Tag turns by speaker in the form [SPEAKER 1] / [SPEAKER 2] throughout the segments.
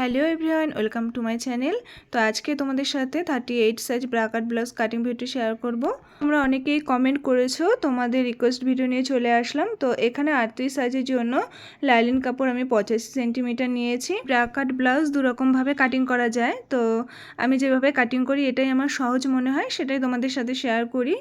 [SPEAKER 1] Hello everyone, welcome to my channel. তো আজকে তোমাদের সাথে thirty eight size bra cut blouse cutting video share করব। তোমরা অনেকেই কমেন্ট করেছ, তোমাদের রিকোয়েস্ট ভিডিও নিয়ে চলে আসলাম। তো এখানে আটত্রিশ সাইজের জন্য লাইলিন কাপড় আমি পঁচাশি সেন্টিমিটার নিয়েছি। ব্রাকাট ব্লাউজ দুরকমভাবে কাটিং করা যায়। তো আমি যেভাবে কাটিং করি, এটাই আমার সহজ মনে হয়, সেটাই তোমাদের সাথে শেয়ার করি।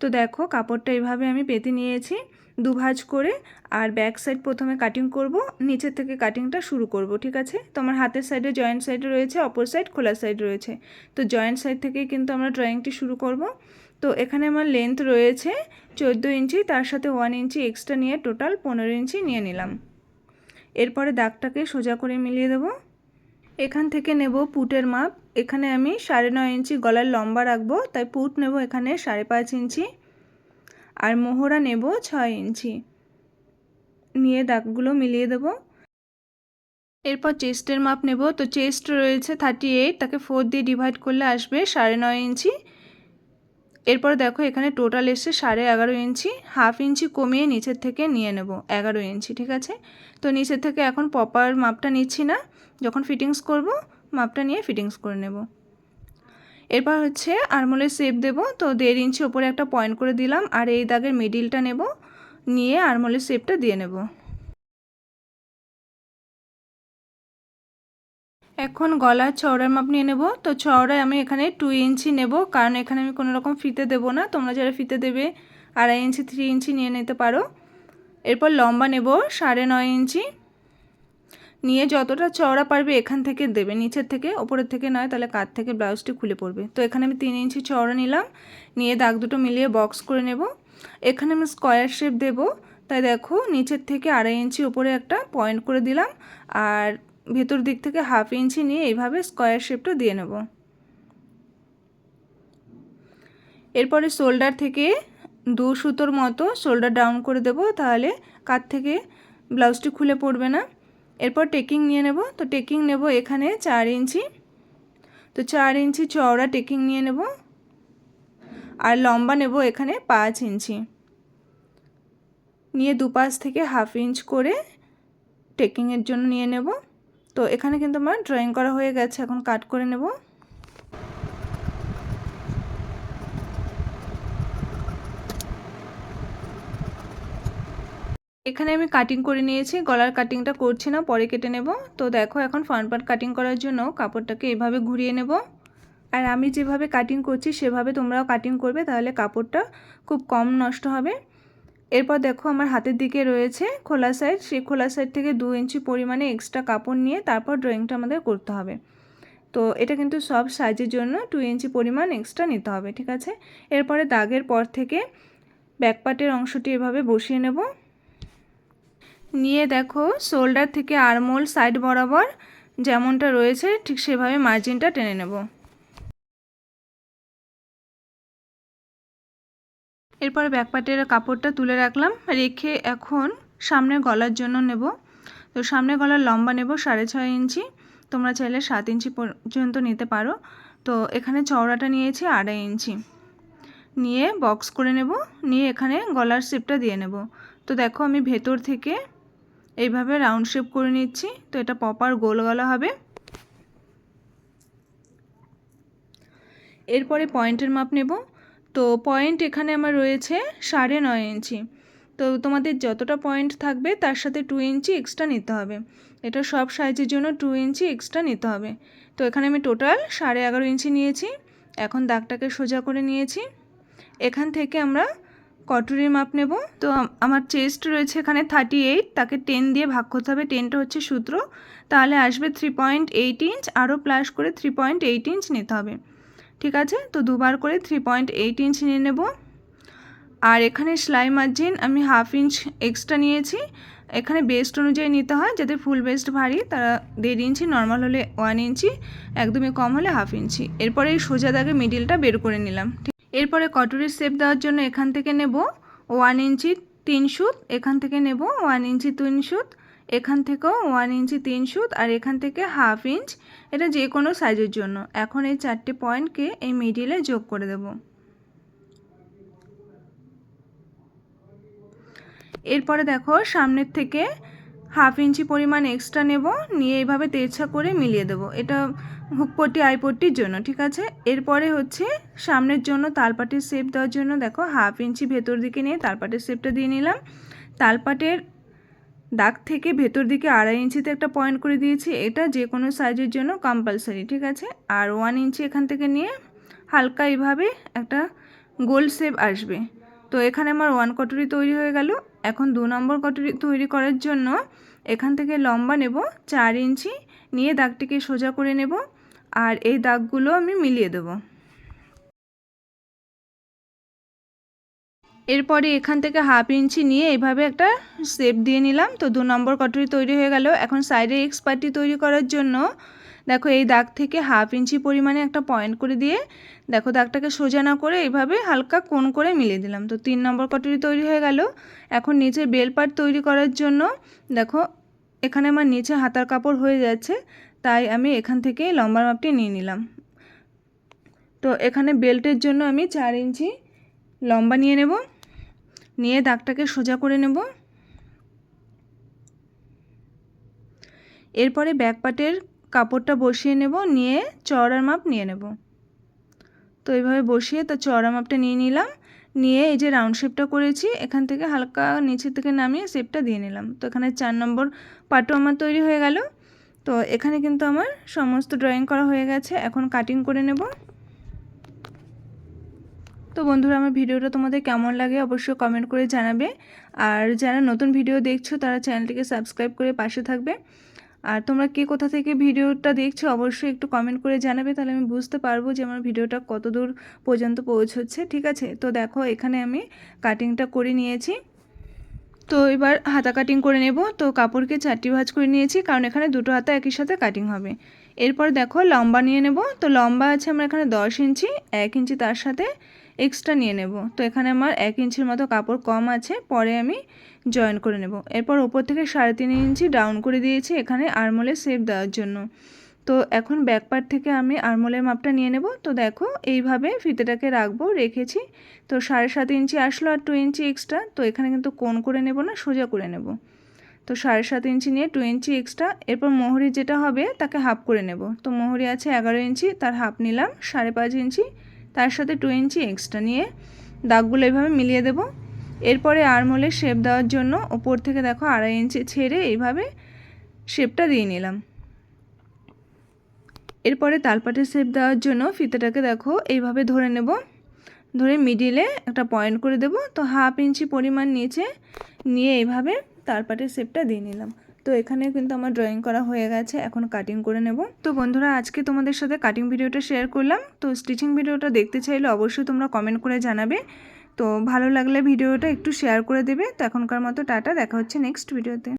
[SPEAKER 1] তো দেখো, কাপড়টা এইভাবে আমি পেতে নিয়েছি। দুভাজ করে আর ব্যাক সাইড প্রথমে কাটিং করব, নিচের থেকে কাটিংটা শুরু করব, ঠিক আছে? তো আমার হাতের সাইডে জয়েন্ট সাইডে রয়েছে, অপর সাইড খোলা সাইড রয়েছে। তো জয়েন্ট সাইড থেকেই কিন্তু আমরা ড্রয়িংটি শুরু করব। তো এখানে আমার লেন্থ রয়েছে চোদ্দ ইঞ্চি, তার সাথে ওয়ান ইঞ্চি এক্সট্রা নিয়ে টোটাল পনেরো ইঞ্চি নিয়ে নিলাম। এরপরে দাগটাকে সোজা করে মিলিয়ে দেব। এখান থেকে নেব পুটের মাপ। এখানে আমি সাড়ে নয় ইঞ্চি গলার লম্বা রাখব, তাই পুট নেব এখানে সাড়ে পাঁচ ইঞ্চি। আর মোহরা নেব ছয় ইঞ্চি। নিয়ে দাগগুলো মিলিয়ে দেব। এরপর চেস্টের মাপ নেব। তো চেস্ট রয়েছে থার্টি এইট তাকে ফোর দিয়ে ডিভাইড করলে আসবে সাড়ে নয় ইঞ্চি। এরপর দেখো এখানে টোটাল এসছে সাড়ে এগারো ইঞ্চি। হাফ ইঞ্চি কমিয়ে নিচের থেকে নিয়ে নেব এগারো ইঞ্চি, ঠিক আছে? তো নিচের থেকে এখন প্রপার মাপটা নিচ্ছি না। যখন ফিটিংস করব, মাপটা নিয়ে ফিটিংস করে নেব। এরপর হচ্ছে আরমোলের শেপ দেব। তো দেড় ইঞ্চি ওপরে একটা পয়েন্ট করে দিলাম আর এই দাগের মিডিলটা নেব। নিয়ে আরমোলের শেপটা দিয়ে নেব। এখন গলার চওড়ার মাপ নিয়ে নেব। তো চওড়ায় আমি এখানে টু ইঞ্চি নেব। কারণ এখানে আমি কোনো রকম ফিতে দেবো না। তোমরা যারা ফিতে দেবে, আড়াই ইঞ্চি থ্রি ইঞ্চি নিয়ে নিতে পারো। এরপর লম্বা নেব, সাড়ে নয় ইঞ্চি নিয়ে যতটা চওড়া পারবে এখান থেকে দেবে। নিচের থেকে, ওপরের থেকে নয়, তাহলে কাত থেকে ব্লাউজটি খুলে পড়বে তো এখানে আমি তিন ইঞ্চি চওড়া নিলাম, নিয়ে দাগ দুটো মিলিয়ে বক্স করে নেব। এখানে আমি স্কোয়ার শেপ দেব, তাই দেখো নিচের থেকে আড়াই ইঞ্চি ওপরে একটা পয়েন্ট করে দিলাম, আর ভেতর দিক থেকে হাফ ইঞ্চি নিয়ে এইভাবে স্কোয়ার শেপটা দিয়ে নেব। এরপরে শোল্ডার থেকে দু সুতোর মতো শোল্ডার ডাউন করে দেব, তাহলে কাত থেকে ব্লাউজটি খুলে পড়বে না। এরপর টেকিং নিয়ে নেব। তো টেকিং নেব এখানে চার ইঞ্চি। তো চার ইঞ্চি চওড়া টেকিং নিয়ে নেব। আর লম্বা নেব এখানে পাঁচ ইঞ্চি। নিয়ে দুপাশ থেকে হাফ ইঞ্চ করে টেকিংয়ের জন্য নিয়ে নেব। তো এখানে কিন্তু আমার ড্রয়িং করা হয়ে গেছে। এখন কাট করে নেব। এখানে আমি কাটিং করে নিয়েছি, গলার কাটিংটা করছি না, পরে কেটে নেব। তো দেখো এখন ফ্রন্ট পার্ট কাটিং করার জন্য কাপড়টাকে এভাবে ঘুরিয়ে নেব। আর আমি যেভাবে কাটিং করছি, সেভাবে তোমরাও কাটিং করবে, তাহলে কাপড়টা খুব কম নষ্ট হবে। এরপর দেখো আমার হাতের দিকে রয়েছে খোলা সাইড সেই খোলা সাইড থেকে দু ইঞ্চি পরিমাণে এক্সট্রা কাপড় নিয়ে তারপর ড্রয়িংটা আমাদের করতে হবে। তো এটা কিন্তু সব সাইজের জন্য টু ইঞ্চি পরিমাণ এক্সট্রা নিতে হবে, ঠিক আছে? এরপরে দাগের পর থেকে ব্যাকপার্টের অংশটি এভাবে বসিয়ে নেব। নিয়ে দেখো শোল্ডার থেকে আরমোল সাইড বরাবর যেমনটা রয়েছে, ঠিক সেভাবে মার্জিনটা টেনে নেব। এরপরে ব্যাকপার্টের কাপড়টা তুলে রাখলাম, রেখে এখন সামনে গলার জন্য নেব। তো সামনে গলার লম্বা নেব সাড়ে ছয় ইঞ্চি, তোমরা চাইলে সাত ইঞ্চি পর্যন্ত নিতে পারো। তো এখানে চওড়াটা নিয়েছি আড়াই ইঞ্চি। নিয়ে বক্স করে নেব, নিয়ে এখানে গলার শেপটা দিয়ে নেব। তো দেখো আমি ভেতর থেকে এইভাবে রাউন্ড শেপ করে নিচ্ছি। তো এটা প্রপার গোল গলা হবে। এরপরে পয়েন্টের মাপ নেব। তো পয়েন্ট এখানে আমার রয়েছে সাড়ে নয় ইঞ্চি। তো তোমাদের যতটা পয়েন্ট থাকবে, তার সাথে টু ইঞ্চি এক্সট্রা নিতে হবে। এটা সব সাইজের জন্য টু ইঞ্চি এক্সট্রা নিতে হবে। তো এখানে আমি টোটাল সাড়ে এগারো ইঞ্চি নিয়েছি। এখন দাগটাকে সোজা করে নিয়েছি। এখান থেকে আমরা কটুরির মাপ নেব। তো আমার চেস্ট রয়েছে এখানে থার্টি এইট তাকে টেন দিয়ে ভাগ করতে হবে। টেনটা হচ্ছে সূত্র। তাহলে আসবে থ্রি পয়েন্ট এইট ইঞ্চ আরও প্লাস করে থ্রি পয়েন্ট এইট ইঞ্চ নিতে হবে। ঠিক আছে? তো দুবার করে থ্রি পয়েন্ট এইট ইঞ্চ নিয়ে নেব। আর এখানে সেলাই মার্জিন আমি হাফ ইঞ্চ এক্সট্রা নিয়েছি। এখানে বেস্ট অনুযায়ী নিতে হয় যাদের ফুল বেস্ট ভারী। তারা দেড় ইঞ্চি নর্মাল হলে ওয়ান ইঞ্চি একদমই কম হলে হাফ ইঞ্চি এরপরে সোজা দাগে মিডিলটা বের করে নিলাম। এরপরে কটুরির শেপ দেওয়ার জন্য এখান থেকে নেব ওয়ান ইঞ্চি তিন সুত, এখান থেকে নেব ওয়ান ইঞ্চি তিন সুত, এখান থেকেও ওয়ান ইঞ্চি তিন সুত আর এখান থেকে হাফ ইঞ্চ এটা যে কোনো সাইজের জন্য। এখন এই চারটে পয়েন্টকে এই মিডিলে যোগ করে দেব। এরপরে দেখো সামনের থেকে হাফ ইঞ্চি পরিমাণ এক্সট্রা নেব, নিয়ে এইভাবে তেরছা করে মিলিয়ে দেবো। এটা হুক পট্টি আইপট্টির জন্য, ঠিক আছে? এরপরে হচ্ছে সামনের জন্য তালপাটের শেপ দেওয়ার জন্য, দেখো, হাফ ইঞ্চি ভেতর দিকে নিয়ে তালপাটের শেপটা দিয়ে নিলাম। তালপাটের দাগ থেকে ভেতর দিকে আড়াই ইঞ্চিতে একটা পয়েন্ট করে দিয়েছি। এটা যে কোনো সাইজের জন্য কম্পালসারি ঠিক আছে? আর ওয়ান ইঞ্চি এখান থেকে নিয়ে হালকা এইভাবে একটা গোল শেপ আসবে। তো এখানে আমার ওয়ান কটরি তৈরি হয়ে গেল। এখন দু নম্বর কটরি তৈরি করার জন্য এখান থেকে লম্বা নেব, চার ইঞ্চি নিয়ে দাগটিকে সোজা করে নেব আর এই দাগগুলো আমি মিলিয়ে দেব। এরপরে এখান থেকে হাফ ইঞ্চি নিয়ে এইভাবে একটা শেপ দিয়ে নিলাম। তো দু নম্বর কটরি তৈরি হয়ে গেল। এখন সাইডে এক্স পার্টি তৈরি করার জন্য দেখো, এই দাগ থেকে হাফ ইঞ্চি পরিমাণে একটা পয়েন্ট করে দিয়ে দেখো, দাগটাকে সোজা না করে এইভাবে হালকা কোন করে মিলিয়ে দিলাম। তো তিন নম্বর কটরি তৈরি হয়ে গেল। এখন নিচে বেল পার্ট তৈরি করার জন্য দেখো, এখানে আমার নিচে হাতার কাপড় হয়ে যাচ্ছে, তাই আমি এখান থেকে লম্বা মাপটি নিয়ে নিলাম। তো এখানে বেল্টের জন্য আমি চার ইঞ্চি লম্বা নিয়ে নেব, নিয়ে দাগটাকে সোজা করে নেব। এরপরে ব্যাকপাটের কাপড়টা বসিয়ে নেব, নিয়ে চওড়ার মাপ নিয়ে নেব। তো এইভাবে বসিয়ে তো চওড়া মাপটা নিয়ে নিলাম, নিয়ে এই যে রাউন্ড শেপটা করেছি, এখান থেকে হালকা নিচে থেকে নামিয়ে শেপটা দিয়ে নিলাম। তো এখানে চার নম্বর পাটও আমার তৈরি হয়ে গেল। তো এখানে কিন্তু আমার সমস্ত ড্রয়িং করা হয়ে গেছে, এখন কাটিং করে নেব। তো বন্ধুরা, আমার ভিডিওটা তোমাদের কেমন লাগে অবশ্যই কমেন্ট করে জানাবে। আর যারা নতুন ভিডিও দেখছ, তারা চ্যানেলটিকে সাবস্ক্রাইব করে পাশে থাকবে। আর তোমরা কে কোথা থেকে ভিডিওটা দেখছ, অবশ্যই একটু কমেন্ট করে জানাবে, তাহলে আমি বুঝতে পারব যে আমার ভিডিওটা কত দূর পর্যন্ত পৌঁছচ্ছে, ঠিক আছে? তো দেখো, এখানে আমি কাটিংটা করে নিয়েছি। তো এবার হাতা কাটিং করে নেব। তো কাপড়কে চারটি ভাঁজ করে নিয়েছি, কারণ এখানে দুটো হাতা একই সাথে কাটিং হবে। এরপর দেখো, লম্বা নিয়ে নেব। তো লম্বা আছে আমরা এখানে দশ ইঞ্চি, এক ইঞ্চি তার সাথে এক্সট্রা নিয়ে নেব। তো এখানে আমার এক ইঞ্চির মতো কাপড় কম আছে, পরে আমি জয়েন করে নেব। এরপর ওপর থেকে সাড়ে তিন ইঞ্চি ডাউন করে দিয়েছি এখানে আরমোলের শেপ দেওয়ার জন্য। তো এখন ব্যাক পার্ট থেকে আমি আরমোলের মাপটা নিয়ে নেব। তো দেখো, এইভাবে ফিতেটাকে রাখব, রেখেছি। তো সাড়ে সাত ইঞ্চি আসলো আর টু ইঞ্চি এক্সট্রা তো এখানে কিন্তু কোন করে নেব না, সোজা করে নেব। তো সাড়ে সাত ইঞ্চি নিয়ে টু ইঞ্চি এক্সট্রা এরপর মোহরি যেটা হবে তাকে হাফ করে নেব। তো মোহরি আছে এগারো ইঞ্চি, তার হাফ নিলাম, সাড়ে পাঁচ ইঞ্চি তার সাথে টু ইঞ্চি এক্সট্রা নিয়ে দাগগুলো এভাবে মিলিয়ে দেব। এরপরে আরমোলের শেপ দেওয়ার জন্য ওপর থেকে দেখো আড়াই ইঞ্চি ছেড়ে এইভাবে শেপটা দিয়ে নিলাম। এরপরে তালপাটের শেপ দেওয়ার জন্য ফিতেটাকে দেখো এইভাবে ধরে নেব। ধরে মিডিলে একটা পয়েন্ট করে দেব। তো হাফ ইঞ্চি পরিমাণ নিচে নিয়ে এইভাবে তালপাটের শেপটা দিয়ে নিলাম। তো এখানে কিন্তু আমার ড্রয়িং করা হয়ে গেছে, এখন কাটিং করে নেব। তো বন্ধুরা, আজকে তোমাদের সাথে কাটিং ভিডিওটা শেয়ার করলাম। তো স্টিচিং ভিডিওটা দেখতে চাইলে অবশ্যই তোমরা কমেন্ট করে জানাবে। তো ভালো লাগলে ভিডিওটা একটু শেয়ার করে দেবে। তো এখনকার মতো টাটা, দেখা হচ্ছে নেক্সট ভিডিওতে